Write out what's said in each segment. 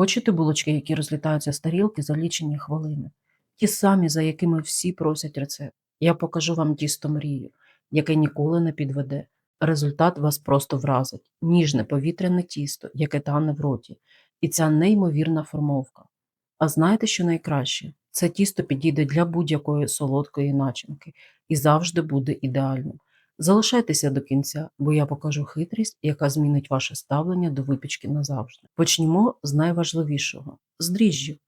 Хочете булочки, які розлітаються з тарілки за лічені хвилини? Ті самі, за якими всі просять рецепт. Я покажу вам тісто мрію, яке ніколи не підведе. Результат вас просто вразить. Ніжне повітряне тісто, яке тане в роті. І ця неймовірна формовка. А знаєте, що найкраще? Це тісто підійде для будь-якої солодкої начинки і завжди буде ідеальним. Залишайтеся до кінця, бо я покажу хитрість, яка змінить ваше ставлення до випічки назавжди. Почнімо з найважливішого з дріжджів.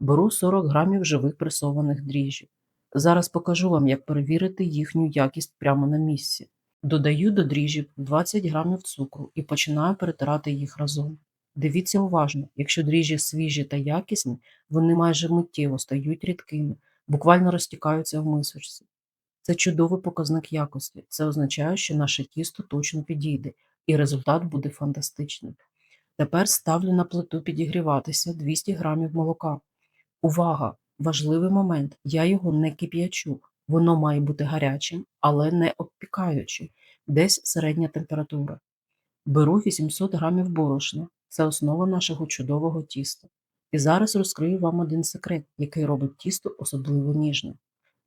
Беру 40 грамів живих пресованих дріжджів. Зараз покажу вам, як перевірити їхню якість прямо на місці. Додаю до дріжджів 20 грамів цукру і починаю перетирати їх разом. Дивіться уважно, якщо дріжджі свіжі та якісні, вони майже миттєво стають рідкими, буквально розтікаються в мисочці. Це чудовий показник якості. Це означає, що наше тісто точно підійде, і результат буде фантастичним. Тепер ставлю на плиту підігріватися 200 грамів молока. Увага! Важливий момент. Я його не кип'ячу. Воно має бути гарячим, але не обпікаючим, десь середня температура. Беру 800 грамів борошна. Це основа нашого чудового тіста. І зараз розкрию вам один секрет, який робить тісто особливо ніжним.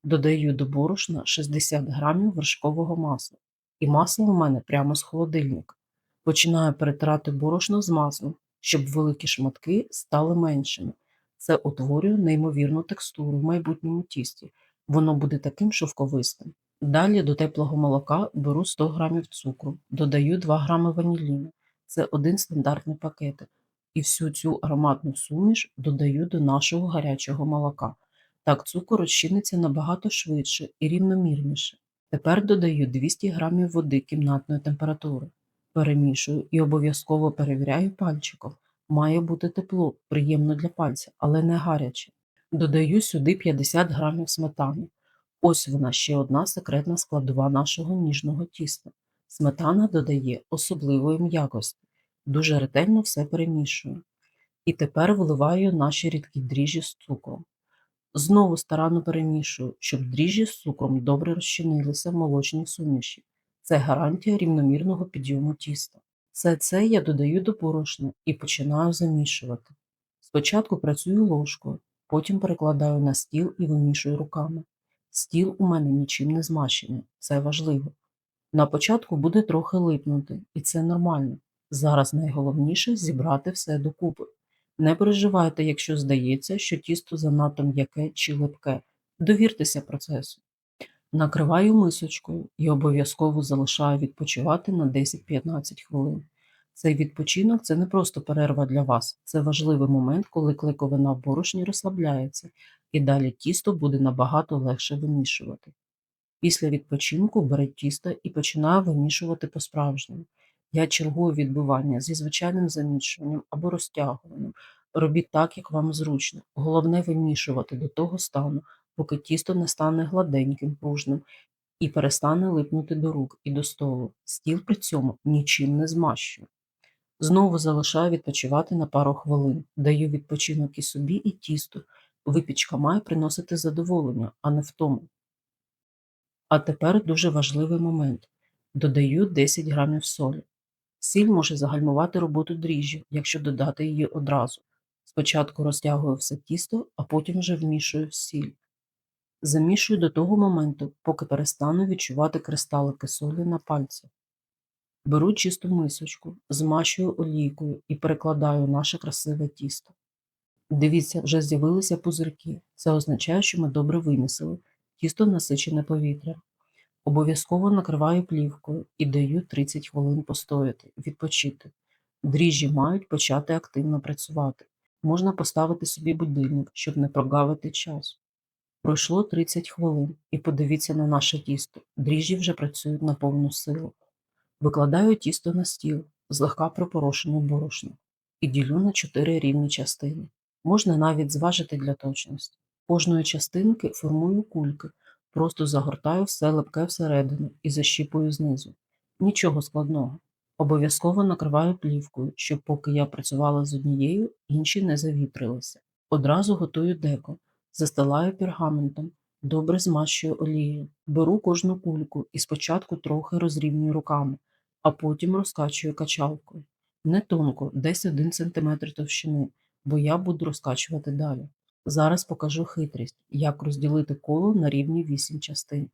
Додаю до борошна 60 грамів вершкового масла. І масло у мене прямо з холодильника. Починаю перетирати борошно з маслом, щоб великі шматки стали меншими. Це утворює неймовірну текстуру в майбутньому тісті. Воно буде таким шовковистим. Далі до теплого молока беру 100 грамів цукру, додаю 2 грами ваніліну. Це один стандартний пакетик. І всю цю ароматну суміш додаю до нашого гарячого молока. Так цукор розчиниться набагато швидше і рівномірніше. Тепер додаю 200 грамів води кімнатної температури. Перемішую і обов'язково перевіряю пальчиком. Має бути тепло, приємно для пальця, але не гаряче. Додаю сюди 50 грамів сметани. Ось вона ще одна секретна складова нашого ніжного тіста. Сметана додає особливої м'якості. Дуже ретельно все перемішую. І тепер виливаю наші рідкі дріжджі з цукром. Знову старанно перемішую, щоб дріжджі з цукром добре розчинилися в молочній суміші. Це гарантія рівномірного підйому тіста. Все це я додаю до борошна і починаю замішувати. Спочатку працюю ложкою, потім перекладаю на стіл і вимішую руками. Стіл у мене нічим не змащений, це важливо. На початку буде трохи липнути, і це нормально. Зараз найголовніше зібрати все докупи. Не переживайте, якщо здається, що тісто занадто м'яке чи липке. Довіртеся процесу. Накриваю мисочкою і обов'язково залишаю відпочивати на 10-15 хвилин. Цей відпочинок це не просто перерва для вас, це важливий момент, коли клейковина в борошні розслабляється, і далі тісто буде набагато легше вимішувати. Після відпочинку беріть тісто і починаю вимішувати по-справжньому. Я чергую відбивання зі звичайним замішуванням або розтягуванням. Робіть так, як вам зручно. Головне вимішувати до того стану, поки тісто не стане гладеньким, пружним і перестане липнути до рук і до столу. Стіл при цьому нічим не змащую. Знову залишаю відпочивати на пару хвилин. Даю відпочинок і собі, і тісту. Випічка має приносити задоволення, а не втому. А тепер дуже важливий момент. Додаю 10 грамів солі. Сіль може загальмувати роботу дріжджів, якщо додати її одразу. Спочатку розтягую все тісто, а потім вже вмішую сіль. Замішую до того моменту, поки перестану відчувати кристалики солі на пальцях. Беру чисту мисочку, змащую олійкою і перекладаю наше красиве тісто. Дивіться, вже з'явилися пузирки. Це означає, що ми добре вимісили. Тісто насичене повітрям. Обов'язково накриваю плівкою і даю 30 хвилин постояти, відпочити. Дріжджі мають почати активно працювати. Можна поставити собі будильник, щоб не прогавити час. Пройшло 30 хвилин, і подивіться на наше тісто. Дріжджі вже працюють на повну силу. Викладаю тісто на стіл, злегка пропорошене борошно, і ділю на 4 рівні частини. Можна навіть зважити для точності. Кожної частинки формую кульки, просто загортаю все липке всередину і защіпую знизу. Нічого складного. Обов'язково накриваю плівкою, щоб поки я працювала з однією, інші не завітрилися. Одразу готую деко, застилаю пергаментом, добре змащую олією, беру кожну кульку і спочатку трохи розрівнюю руками, а потім розкачую качалкою. Не тонко, десь 1 см товщини. бо я буду розкачувати далі. Зараз покажу хитрість, як розділити коло на рівні 8 частин.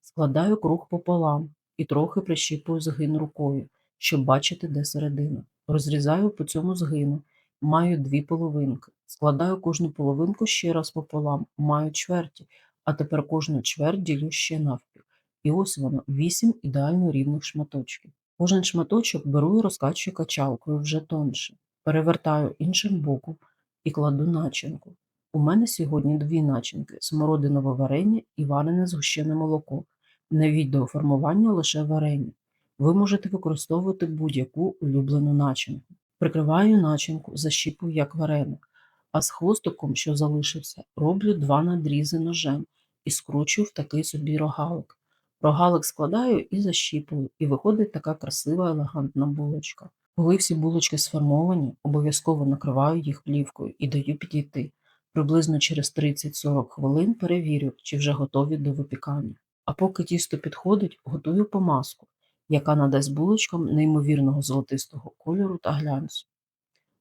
Складаю круг пополам і трохи прищіпую згин рукою, щоб бачити, де середина. Розрізаю по цьому згину, маю дві половинки. Складаю кожну половинку ще раз пополам, маю чверті, а тепер кожну чверть ділю ще навпіл. І ось воно, вісім ідеально рівних шматочків. Кожен шматочок беру і розкачую качалкою вже тонше. Перевертаю іншим боком і кладу начинку. У мене сьогодні дві начинки: смородинове варення і варене згущене молоко. На відео формування лише варення. Ви можете використовувати будь-яку улюблену начинку. Прикриваю начинку, защіпую як вареник, а з хвостиком, що залишився, роблю два надрізи ножем і скручую в такий собі рогалик. Рогалик складаю і защіпую, і виходить така красива елегантна булочка. Коли всі булочки сформовані, обов'язково накриваю їх плівкою і даю підійти. Приблизно через 30-40 хвилин перевірю, чи вже готові до випікання. А поки тісто підходить, готую помазку, яка надасть булочкам неймовірного золотистого кольору та глянцю.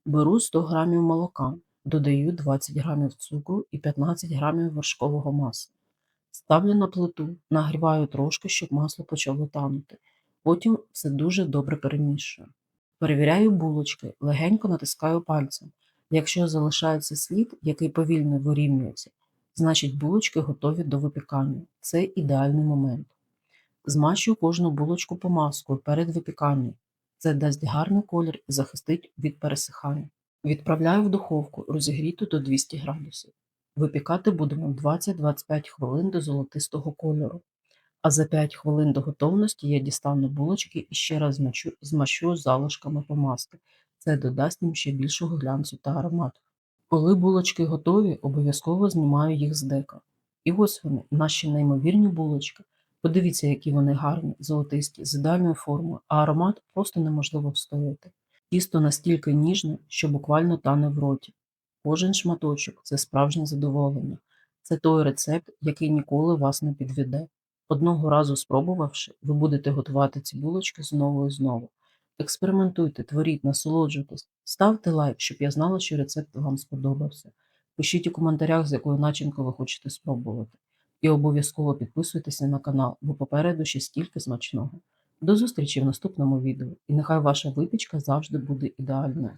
Беру 100 г молока, додаю 20 г цукру і 15 г вершкового масла. Ставлю на плиту, нагріваю трошки, щоб масло почало танути. Потім все дуже добре перемішую. Перевіряю булочки, легенько натискаю пальцем. Якщо залишається слід, який повільно вирівнюється, значить булочки готові до випікання. Це ідеальний момент. Змащую кожну булочку помазкою перед випіканням. Це дасть гарний колір і захистить від пересихання. Відправляю в духовку розігріту до 200 градусів. Випікати будемо 20-25 хвилин до золотистого кольору. А за 5 хвилин до готовності я дістану булочки і ще раз змачу, змащу залишками помазки. Це додасть їм ще більшого глянцю та аромату. Коли булочки готові, обов'язково знімаю їх з дека. І ось вони, наші неймовірні булочки. Подивіться, які вони гарні, золотисті, з ідеальною формою, а аромат просто неможливо встояти. Тісто настільки ніжне, що буквально тане в роті. Кожен шматочок це справжнє задоволення. Це той рецепт, який ніколи вас не підведе. Одного разу спробувавши, ви будете готувати ці булочки знову і знову. Експериментуйте, творіть, насолоджуйтесь, ставте лайк, щоб я знала, що рецепт вам сподобався. Пишіть у коментарях, з якою начинкою ви хочете спробувати. І обов'язково підписуйтеся на канал, бо попереду ще стільки смачного. До зустрічі в наступному відео, і нехай ваша випічка завжди буде ідеальною.